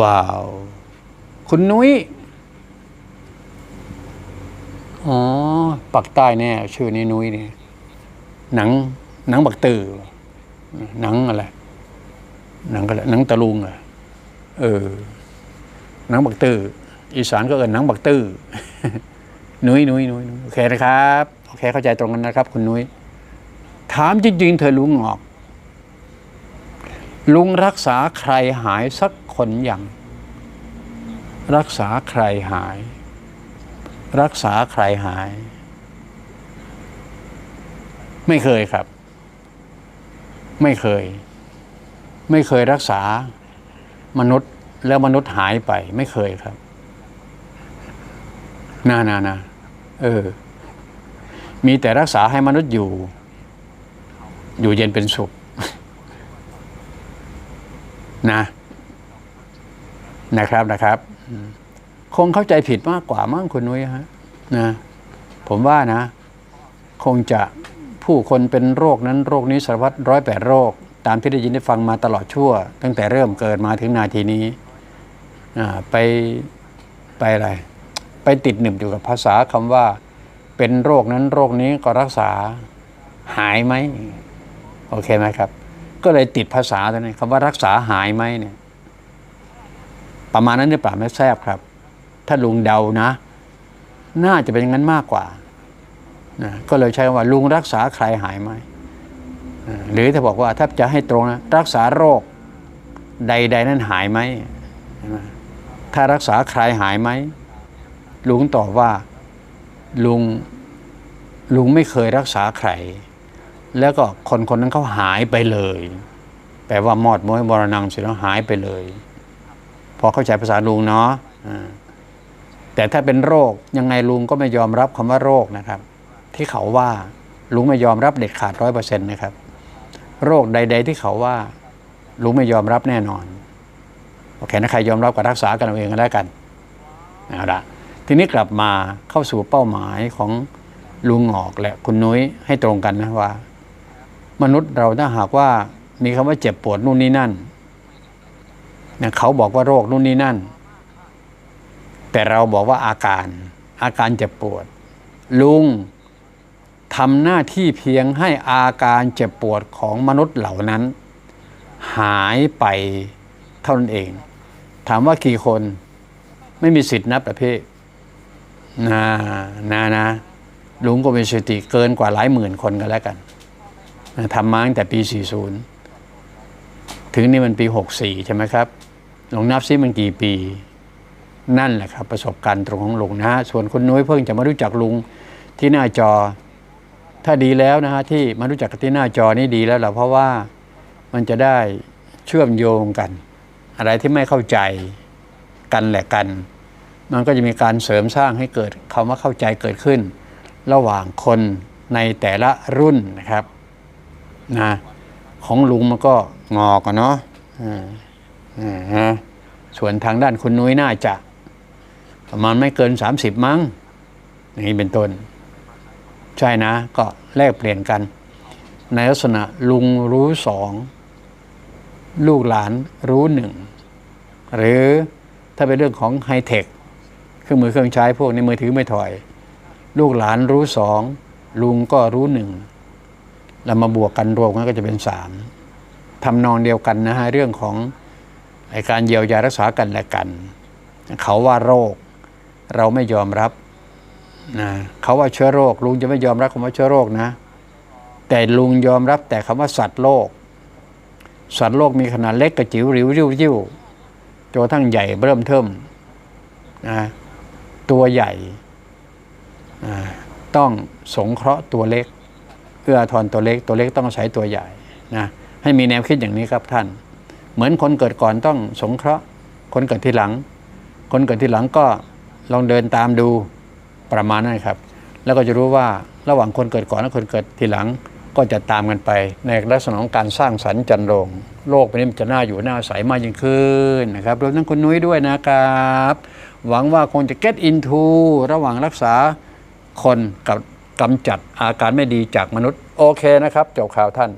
ว้าว คุณนุ้ย อ๋อ ปักใต้แน่ ชื่อนี้นุ้ยนี่หนัง หนังบักตือหนังอะไร หนังอะไรหนังตะลุงเหรอะเออ หนังบักตืออีสานก็เอินหนังบักตือนุ้ยนุ้ยนุ้ยโอเคนะครับ โอเค เข้าใจตรงกันนะครับ คุณนุ้ย ถามจริงๆ เธอลุงออก ลุงรักษาใครหายสัก คนอย่าง รักษาใครหาย รักษาใครหาย ไม่เคยครับ ไม่เคย ไม่เคยรักษามนุษย์แล้วมนุษย์หายไป ไม่เคยครับนานานาเออ มีแต่รักษาให้มนุษย์อยู่ อยู่เย็นเป็นสุข นะ นะครับนะครับ คงเข้าใจผิดมากกว่ามั้งคุณนุ้ยฮะนะผมว่านะ คงจะผู้คนเป็นโรคนั้นโรคนี้สารพัดร้อยแปดโรค ตามที่ได้ยินได้ฟังมาตลอดชั่ว ตั้งแต่เริ่มเกิดมาถึงนาทีนี้อ่าไปไปอะไร ไปติดหนึบอยู่กับภาษาคำว่า เป็นโรคนั้นโรคนี้ก็รักษาหายไหมโอเคไหมครับ ก็เลยติดภาษาตัวนี้คำว่ารักษาหายไหมเนี่ย ประมาณนั้นหรือเปล่าไม่แทรบครับ ถ้าลุงเดานะ น่าจะเป็นอย่างนั้นมากกว่านะก็เลยใช้คำว่าลุงรักษาใครหายไหมหรือถ้าบอกว่าถ้าจะให้ตรงนะรักษาโรคใด ๆ นั้นหายไหมถ้ารักษาใครหายไหมลุงตอบว่าลุงลุงไม่เคยรักษาใคร แล้วก็คนคนนั้นเขาหายไปเลย แปลว่ามอดม้วยมรณงเสร็จแล้วหายไปเลย พอเข้าใจภาษาลุงเนาะแต่ถ้าเป็นโรคยังไงลุงก็ไม่ยอมรับคำว่าโรคนะครับ ที่เขาว่าลุงไม่ยอมรับเด็ดขาดร้อยเปอร์เซ็นต์นะครับ โรคใด ๆ ที่เขาว่าลุงไม่ยอมรับแน่นอนโอเคนะใครยอมรับก็รักษากันเอาเองก็แล้วกันเอาละทีนี้กลับมาเข้าสู่เป้าหมายของลุงหงอกและคุณนุ้ยให้ตรงกันนะว่า มนุษย์เราถ้าหากว่ามีคำว่าเจ็บปวดนู่นนี่นั่น นี่ยเขาบอกว่าโรคนู่นนี่นั่น แต่เราบอกว่าอาการ อาการเจ็บปวด ลุงทำหน้าที่เพียงให้อาการเจ็บปวดของมนุษย์เหล่านั้น หายไปเท่านั้นเอง ถามว่ากี่คนไม่มีสิทธินับประเภทนะนะนะลุงก็มีสถิติเกินกว่าหลายหมื่นคนกันแล้วกันทำมาตั้งแต่ปี 40 ถึงนี่มันปี 64 ใช่ไหมครับ ลงนับซิมันกี่ปี นั่นแหละครับ ประสบการณ์ตรงของลุงนะฮะส่วนคุณนุ้ยเพิ่งจะมารู้จักลุงที่หน้าจอ ถ้าดีแล้วนะฮะที่มารู้จักที่หน้าจอนี่ดีแล้วแหละเพราะว่ามันจะได้เชื่อมโยงกัน อะไรที่ไม่เข้าใจกันแหละกัน มันก็จะมีการเสริมสร้างให้เกิดคำว่าเข้าใจเกิดขึ้น ระหว่างคนในแต่ละรุ่นนะครับนะของลุงมันก็งอกอะเนาะอ่าอ่าะ ส่วนทางด้านคุณนุ้ยน่าจะ ประมาณไม่เกิน 30 มั้งอย่างนี้เป็นต้น ใช่นะ ก็แลกเปลี่ยนกัน ในลักษณะลุงรู้สอง ลูกหลานรู้หนึ่ง หรือถ้าเป็นเรื่องของไฮเทคเครื่องมือเครื่องใช้พวกในมือถือไม่ถอย ลูกหลานรู้สองลุงก็รู้หนึ่งแล้วมาบวกกันรวมกันก็จะเป็นสามทำนองเดียวกันนะฮะเรื่องของ ไอการเยียวยารักษากันและกัน เขาว่าโรคเราไม่ยอมรับนะเขาว่าเชื้อโรค ลุงจะไม่ยอมรับคำว่าเชื้อโรคนะ แต่ลุงยอมรับแต่คำว่าสัตว์โลก สัตว์โลกมีขนาดเล็กกระจิ๋วริ้วริ้วริ้วจนกระทั่งใหญ่เริ่มเทิมนะตัวใหญ่ต้องสงเคราะห์ตัวเล็ก เอื้อทอนตัวเล็ก ตัวเล็กต้องใช้ตัวใหญ่นะให้มีแนวคิดอย่างนี้ครับท่าน เหมือนคนเกิดก่อนต้องสงเคราะห์ คนเกิดทีหลัง คนเกิดทีหลังก็ลองเดินตามดูประมาณนั้นครับ แล้วก็จะรู้ว่าระหว่างคนเกิดก่อนและคนเกิดทีหลังก็จะตามกันไป ในลักษณะของการสร้างสรรค์จันโรงโลกใบนี้มันจะน่าอยู่น่าใสมากยิ่งขึ้นนะครับรวมทั้งคุณนุ้ยด้วยนะครับ หวังว่าคงจะ get into ระหว่างรักษาคนกับกำจัดอาการไม่ดีจากมนุษย์ โอเคนะครับ จบข่าวท่าน